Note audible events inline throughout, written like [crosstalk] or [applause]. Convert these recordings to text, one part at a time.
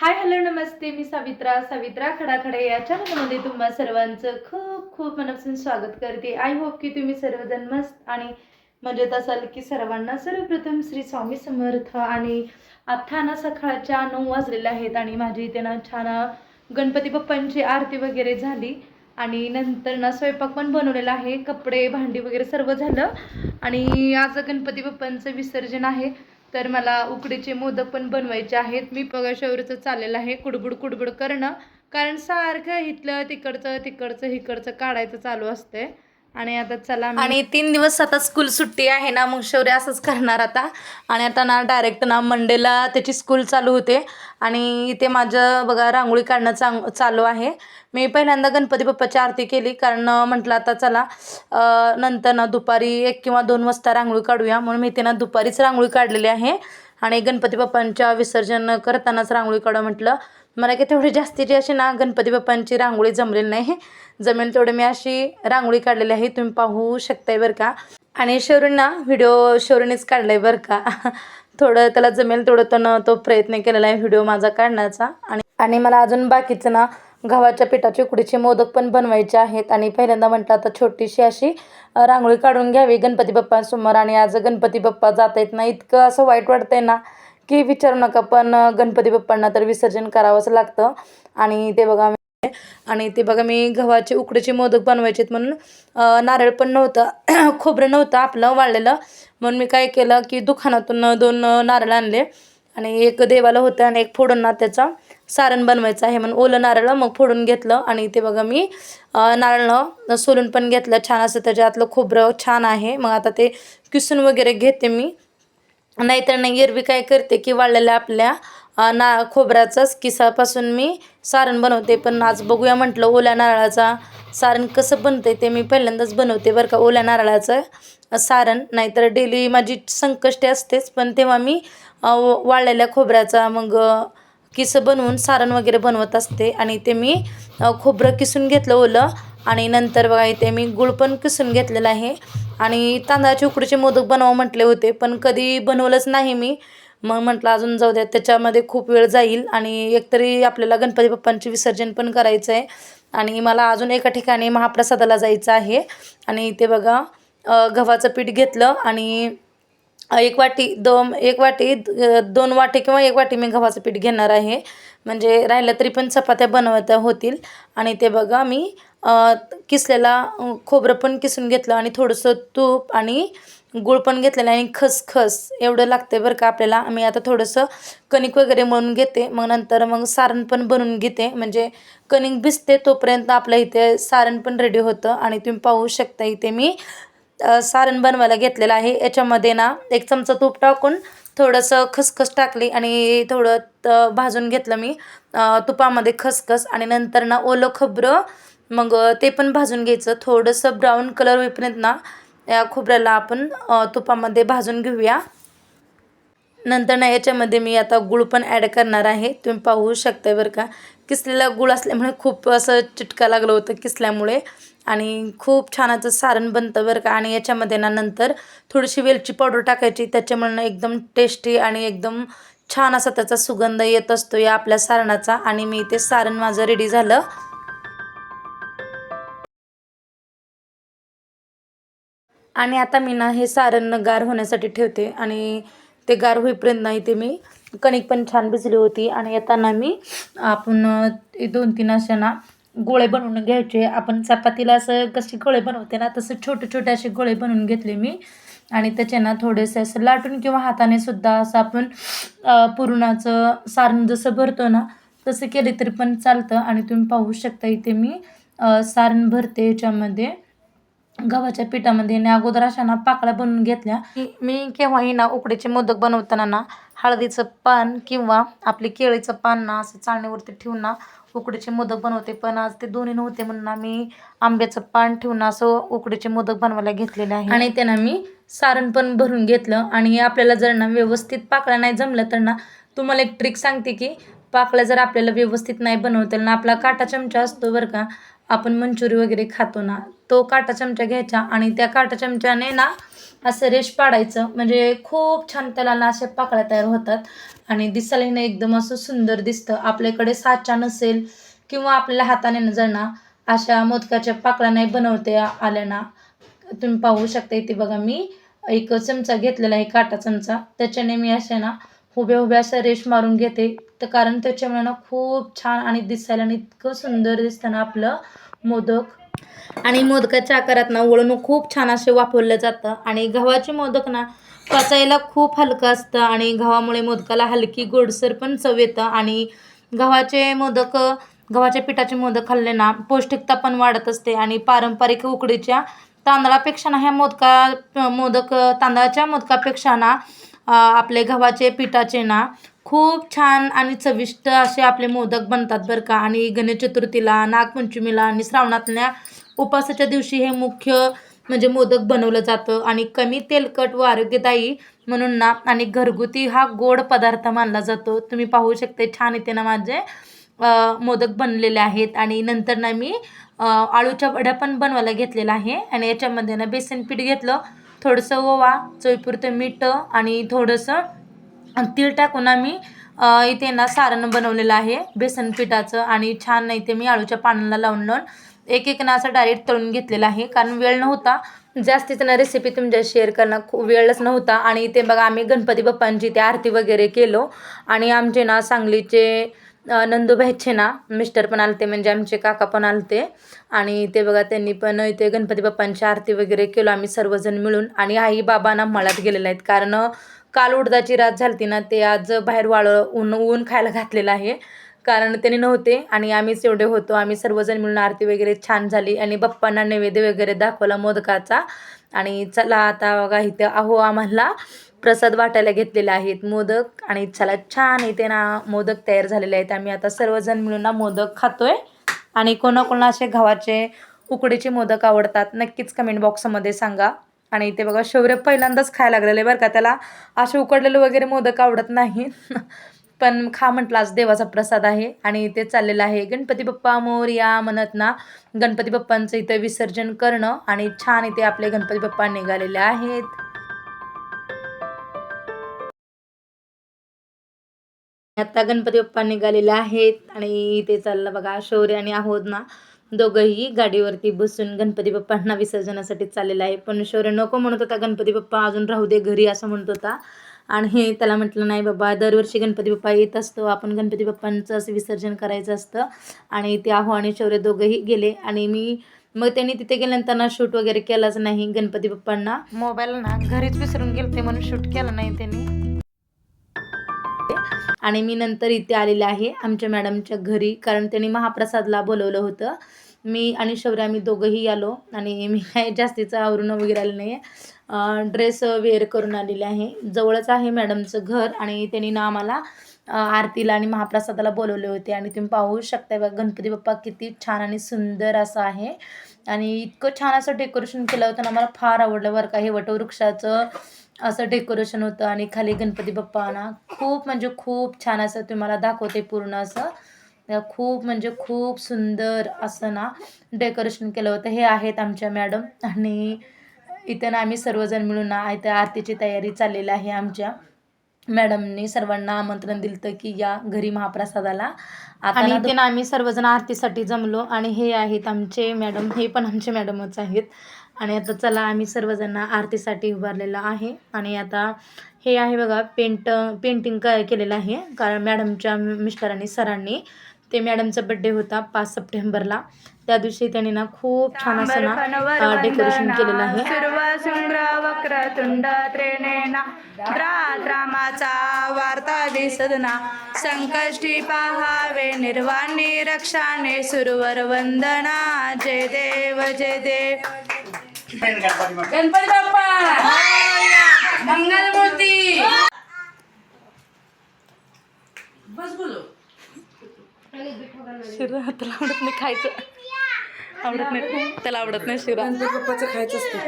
Hi hello नमस्ते. मी सावित्रा सावित्रा खडाखडे या चॅनलमध्ये तुम्हा सर्वांचं खूप खूप मनापासून स्वागत करते. आय होप की तुम्ही सर्वजण मस्त आणि मजेत असाल की सर्वांना सर्वप्रथम श्री स्वामी समर्थ आणि आता ना सकाळच्या नऊ वाजलेल्या आहेत आणि माझी इथे ना छान गणपती बाप्पांची आरती वगैरे झाली आणि नंतर ना स्वयंपाक पण बनवलेला आहे. कपडे भांडी वगैरे सर्व झालं आणि आज गणपती बाप्पांचं विसर्जन आहे. तर मला उकडीचे मोदक पण बनवायचे आहेत. मी बघा शौर्यचं चाललेलं आहे. कुडबुड कुडबुड करणं. कारण सारखं इथलं तिकडचं तिकडचं इकडचं काढायचं चालू असतंय. आणि आता चला आणि तीन दिवस आता स्कूल सुट्टी आहे ना मग शौर्य असंच करणार आता. आणि आता ना डायरेक्ट ना मंडेला त्याची स्कूल चालू होते. आणि इथे माझं बघा रांगोळी काढणं चांग चालू आहे. मी पहिल्यांदा गणपती बाप्पाची आरती केली कारण म्हटलं आता चला नंतर ना दुपारी एक किंवा दोन वाजता रांगोळी काढूया. म्हणून मी इथे ना दुपारीच रांगोळी काढलेली आहे. आणि गणपती बाप्पांच्या विसर्जन करतानाच रांगोळी काढा म्हटलं मला काही तेवढी जास्तीची अशी ना गणपती बाप्पांची रांगोळी जमलेली नाही जमेल तेवढं मी अशी रांगोळी काढलेली आहे तुम्ही पाहू शकताय बरं का. आणि शौरींना व्हिडिओ शौर्यनेच काढला आहे बरं का. [laughs] थोडं त्याला जमेल तेवढं त्यानं तो प्रयत्न केलेला आहे व्हिडिओ माझा काढण्याचा. आणि आणि मला अजून बाकीचं ना गव्हाच्या पिठाचे उकडीचे मोदक पण बनवायचे आहेत. आणि पहिल्यांदा म्हटलं आता छोटीशी अशी रांगोळी काढून घ्यावी. गणपती बाप्पांसमोर आणि आज गणपती बाप्पा जात आहेत ना इतकं असं वाईट वाटतंय ना की विचारू नका. पण गणपती बाप्पांना तर विसर्जन करावंच लागतं. आणि ते बघा आणि ते बघा मी गव्हाचे उकडीचे मोदक बनवायचे आहेत म्हणून नारळ पण नव्हतं [clears throat] खोबरं नव्हतं आपलं वाळलेलं. म्हणून मी काय केलं की दुकानातून दोन नारळ आणले. आणि एक देवाला होतं आणि एक फोडून ना त्याचा सारण बनवायचं आहे म्हणून ओलं नारळ मग फोडून घेतलं. आणि ते बघा मी नारळ नारळं सोलून पण घेतलं. छान असं त्याच्यातलं खोबरं छान आहे. मग आता ते किसून वगैरे घेते मी. नाहीतर नाही एरवी काय करते की वाळलेल्या आपल्या ना खोबऱ्याचाच किसापासून मी सारण बनवते. पण आज बघूया म्हटलं ओल्या नारळाचा सारण कसं बनते ते मी पहिल्यांदाच बनवते बरं का ओल्या नारळाचं सारण. नाहीतर डेली माझी संकष्टी असतेच. पण तेव्हा मी वाळलेल्या खोबऱ्याचा मग किसं बनवून सारण वगैरे बनवत असते. आणि ते मी खोबरं किसून घेतलं ओलं. आणि नंतर बघा इथे मी गुळ पण किसून घेतलेलं आहे. आणि तांदळाचे उकडीचे मोदक बनवा म्हटले होते पण कधी बनवलंच नाही मी. मग म्हटलं अजून जाऊ द्या त्याच्यामध्ये खूप वेळ जाईल. आणि एकतरी आपल्याला गणपती बाप्पांचे विसर्जन पण करायचं आहे आणि मला अजून एका ठिकाणी महाप्रसादाला जायचं आहे. आणि ते बघा गव्हाचं पीठ घेतलं. आणि एक वाटी दोन एक वाटी दोन वाटी किंवा एक वाटी मी गव्हाचं पीठ घेणार आहे. म्हणजे राहिलं तरी पण चपात्या बनवता होतील. आणि ते बघा मी किसलेला खोबरं पण किसून घेतलं आणि थोडंसं तूप आणि गूळ पण घेतलेलं आणि खसखस एवढं लागते बरं का आपल्याला. मी आता थोडंसं कणिक वगैरे म्हणून घेते. मग नंतर मग सारण पण बनवून घेते. म्हणजे कणिक भिजते तोपर्यंत आपल्या इथे सारण पण रेडी होतं आणि तुम्ही पाहू शकता इथे मी सारण बनवायला घेतलेलं आहे. याच्यामध्ये ना एक चमचा तूप टाकून थोडंसं खसखस टाकली आणि थोडं भाजून घेतलं मी. तुपामध्ये खसखस आणि नंतर ना ओलं खोबरं मग ते पण भाजून घ्यायचं. थोडंसं ब्राऊन कलर होईपर्यंत ना या खोबऱ्याला आपण तुपामध्ये भाजून घेऊया. नंतर ना याच्यामध्ये मी आता गुळ पण ॲड करणार आहे. तुम्ही पाहू शकता बरं का. किसलेला गुळ असल्यामुळे खूप असं चिटका लागलं होतं किसल्यामुळे. आणि खूप छान असं सारण बनतं बरं का. आणि याच्यामध्ये ना नंतर थोडीशी वेलची पावडर टाकायची. त्याच्यामुळे ना एकदम टेस्टी आणि एकदम छान असा त्याचा सुगंध येत असतो या आपल्या सारणाचा. आणि मी ते सारण माझं रेडी झालं. आणि आता मी ना हे सारण गार होण्यासाठी ठेवते. आणि ते गार होईपर्यंत नाही ते मी कणिक पण छान भिजली होती. आणि येताना मी आपण दोन तीन अशा ना गोळे बनवून घ्यायचे. आपण चपातीला असं कसे गोळे बनवते ना तसं छोटे छोटे असे गोळे बनवून घेतले मी. आणि त्याचे ना थोडेसे असं लाटून किंवा हाताने सुद्धा असं आपण पुरणाचं सारण जसं भरतो ना तसं केले तरी पण चालतं. आणि तुम्ही पाहू शकता इथे मी सारण भरते याच्यामध्ये. गव्हाच्या पिठामध्ये आणि अगोदर अशा ना पाकळ्या बनवून घेतल्या. मी- मी केव्हाही ना उकडीचे मोदक बनवताना ना हळदीचं पान किंवा आपली केळीचं पान ना असं चाळणीवरती ठेवून ना उकडीचे मोदक बनवते पण आज ते दोन्ही नव्हते म्हणून ना मी आंब्याचं पान ठेवून असं उकडीचे मोदक बनवायला घेतलेले आहे. आणि त्यांना मी सारण पण भरून घेतलं आणि आपल्याला जर ना व्यवस्थित पाकळ्या नाही जमलं तर ना तुम्हाला एक ट्रिक सांगते की पाकळ्या जर आपल्याला व्यवस्थित नाही बनवता ना आपला काटा चमचा असतो बरं का आपण मंचुरी वगैरे खातो ना तो काटा चमचा घ्यायचा आणि त्या काटा चमच्याने ना असं रेश पाडायचं म्हणजे खूप छान त्याला ना असे पाकळ्या तयार होतात. आणि दिसायला ना एकदम असं सुंदर दिसतं. आपल्याकडे साचा नसेल किंवा आपल्याला हाताने न जाणं अशा मोदकाच्या पाकळ्या नाही बनवते आल्या ना तुम्ही पाहू शकता. इथे बघा मी एक चमचा घेतलेला आहे काटा चमचा. त्याच्याने मी अशा ना उभ्या उभ्या अशा रेश मारून घेते. तर कारण त्याच्यामुळे ना खूप छान आणि दिसायला आणि इतकं सुंदर दिसतं ना आपलं मोदक. आणि मोदकाच्या आकारात ना वळून खूप छान असे वापरलं जातं. आणि गव्हाचे मोदक ना पचायला खूप हलकं असतं आणि गव्हामुळे मोदकाला हलकी गोडसर पण चव येतं. आणि गव्हाचे मोदक गव्हाच्या पिठाचे मोदक खाल्ले ना पौष्टिकता पण वाढत असते. आणि पारंपरिक उकडीच्या तांदळापेक्षा ना ह्या मोदका मोदक तांदळाच्या मोदकापेक्षा ना आपले गव्हाचे पिठाचे ना खूप छान आणि चविष्ट असे आपले मोदक बनतात बरं का. आणि गणेश चतुर्थीला नागपंचमीला आणि श्रावणातल्या उपासाच्या दिवशी हे मुख्य म्हणजे मोदक बनवलं जातं आणि कमी तेलकट व आरोग्यदायी म्हणून ना आणि घरगुती हा गोड पदार्थ मानला जातो. तुम्ही पाहू शकते छान इथे ना माझे मोदक बनलेले आहेत. आणि नंतर ना मी आळूच्या वड्या पण बनवायला घेतलेला आहे. आणि याच्यामध्ये ना बेसन पीठ घेतलं थोडंसं ओवा चवीपुरतं मीठ आणि थोडंसं तीळ टाकून आम्ही इथे ना सारण बनवलेलं आहे बेसन पिठाचं. आणि छान नाही ते मी आळूच्या पानाला लावून लावून एक एक ना असं डायरेक्ट तळून घेतलेला आहे. कारण वेळ नव्हता. जास्तीचं ना रेसिपी तुमच्या शेअर करणं खूप वेळच नव्हता. आणि ते बघा आम्ही गणपती बाप्पांची ते आरती वगैरे केलो. आणि आमचे ना सांगलीचे नंदूबाईचे ना मिस्टर पण आलते. म्हणजे आमचे काका पण आलते. आणि ते बघा त्यांनी पण इथे गणपती बाप्पांची आरती वगैरे केलो आम्ही सर्वजण मिळून. आणि आई बाबा ना मळ्यात गेलेले आहेत. कारण काल उडदाची रात झालती ना ते आज बाहेर वाळ ऊन ऊन खायला घातलेलं आहे. कारण त्याने नव्हते आणि आम्हीच एवढे होतो. आम्ही सर्वजण मिळून आरती वगैरे छान झाली आणि बाप्पांना नैवेद्य वगैरे दाखवला मोदकाचा. आणि चला आता बघा इथे अहो आम्हाला प्रसाद वाटायला घेतलेले आहेत मोदक. आणि चला छान इथे ना मोदक तयार झालेले आहेत. आम्ही आता सर्वजण मिळून ना मोदक खातोय. आणि कोणाकोणा असे गव्हाचे उकडीचे मोदक आवडतात नक्कीच कमेंट बॉक्समध्ये सांगा. आणि इथे बघा शौर्य पहिल्यांदाच खायला लागलेले बरं का. त्याला असे उकडलेले वगैरे मोदक आवडत नाही. पण खा म्हटलं आज देवाचा प्रसाद आहे आणि ते चाललेलं आहे. गणपती बाप्पा मोरया म्हणत ना गणपती बाप्पांचं इथे विसर्जन करणं आणि छान इथे आपले गणपती बाप्पा निघालेले आहेत. आता गणपती बाप्पा निघालेले आहेत आणि इथे चाललं बघा शौर्य आणि आहोत ना दोघंही गाडीवरती बसून गणपती बाप्पांना विसर्जनासाठी चाललेलं आहे. पण शौर्य नको म्हणत होता गणपती बाप्पा अजून राहू दे घरी असं म्हणत होता. आणि त्याला म्हटलं नाही बाबा दरवर्षी गणपती बाप्पा येत असतो. आपण गणपती बाप्पांचं असं विसर्जन करायचं असतं. आणि ते आहो आणि शौर्य दोघंही गेले. आणि मी मग त्यांनी तिथे गेल्यानंतर ना शूट वगैरे केलाच नाही गणपती बाप्पांना. मोबाईल ना घरीच विसरून गेलते म्हणून शूट केलं नाही त्यांनी. आणि मी नंतर इथे आलेले आहे आमच्या मॅडमच्या घरी. कारण त्यांनी महाप्रसादला बोलवलं होतं. मी आणि शौर्य आम्ही दोघंही आलो. आणि मी काय जास्तीचं आवरून वगैरे आले नाही आहे ड्रेस वेअर करून आलेले आहे. जवळच आहे मॅडमचं घर आणि त्यांनी ना आम्हाला आरतीला आणि महाप्रसादाला बोलवले होते. आणि तुम्ही पाहू शकता बघा गणपती बाप्पा किती छान आणि सुंदर असं आहे. आणि इतकं छान असं डेकोरेशन केलं होतं ना मला फार आवडलं बरं का. हे वटवृक्षाचं असं डेकोरेशन होतं आणि खाली गणपती बाप्पा ना खूप म्हणजे खूप छान असं तुम्हाला दाखवते पूर्ण असं. खूप म्हणजे खूप सुंदर असं ना डेकोरेशन केलं होतं. हे आहेत आमच्या मॅडम आणि इथं ना आम्ही सर्वजण मिळून ना इथं आरतीची तयारी चाललेली आहे आमच्या. मॅडमनी सर्वांना आमंत्रण दिलं की या घरी महाप्रसादाला. आणि इथे ना आम्ही सर्वजण आरतीसाठी जमलो आणि हे आहेत आमचे मॅडम हे पण आमचे मॅडमच आहेत. आणि आता चला आम्ही सर्वजण आरतीसाठी उभारलेलं आहे. आणि आता हे आहे बघा पेंट पेंटिंग क केलेलं आहे. कारण मॅडमच्या मिस्टरांनी सरांनी ते मॅडमचा बड्डे होता पाच सप्टेंबरला. त्या दिवशी त्यांनी ना खूप छान असं ना डेकोरेशन केलेलं आहे. वार्ता दिसदना संकष्टी पहावे निर्वाणी रक्षाने सुरवर वंदना जय देव जय देव. गणपती बाप्पा. मंगलमूर्ती! शिरा त्याला आवडत नाही खायचं. आवडत नाही. त्याला आवडत नाही शिरा. पप्पाचं खायचं असतं.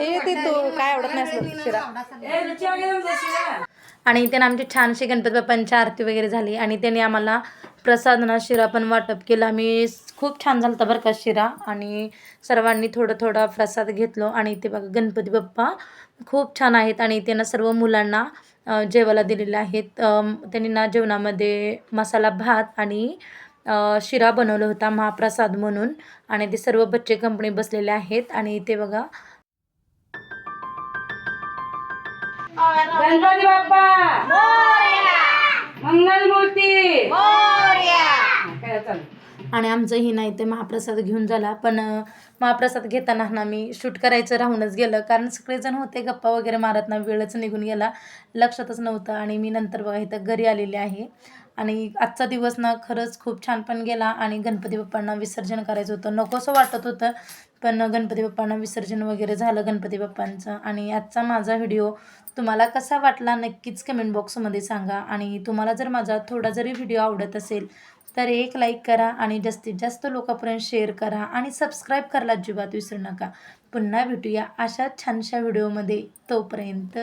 हे ते तो काय आवडत नाही असलं शिरा. आणि त्यानं आमची छानशी गणपती बाप्पांची आरती वगैरे झाली. आणि त्यांनी आम्हाला प्रसादना शिरा पण वाटप केला. मी खूप छान झालं होता बरं का शिरा. आणि सर्वांनी थोडं थोडं प्रसाद घेतलो. आणि ते बघा गणपती बाप्पा खूप छान आहेत. आणि ते ना सर्व मुलांना जेवायला दिलेले आहेत. त्यांनी ना जेवणामध्ये मसाला भात आणि अ, शिरा बनवला होता महाप्रसाद म्हणून. आणि ते सर्व बच्चे कंपनी बसलेले आहेत. आणि ते बघा. गणपती बाप्पा! मंगलमूर्ती! काय चालू? आणि आमचंही नाही ते महाप्रसाद घेऊन झाला. पण महाप्रसाद घेताना ना मी शूट करायचं राहूनच गेलं. कारण सगळेजण होते गप्पा वगैरे मारत ना वेळच निघून गेला. लक्षातच नव्हतं आणि मी नंतर बघा इथं घरी आलेले आहे. आणि आजचा दिवस ना खरंच खूप छान पण गेला आणि गणपती बाप्पांना विसर्जन करायचं होतं. नकोसं वाटत होतं पण गणपती बाप्पांना विसर्जन वगैरे झालं गणपती बाप्पांचं. आणि आजचा माझा व्हिडिओ तुम्हाला कसा वाटला नक्कीच कमेंट बॉक्समध्ये सांगा. आणि तुम्हाला जर माझा थोडा जरी व्हिडिओ आवडत असेल तर एक लाईक करा आणि जास्तीत जास्त लोकांपर्यंत शेअर करा आणि सबस्क्राईब करायला अजिबात विसरू नका. पुन्हा भेटूया अशा छानशा व्हिडिओमध्ये तोपर्यंत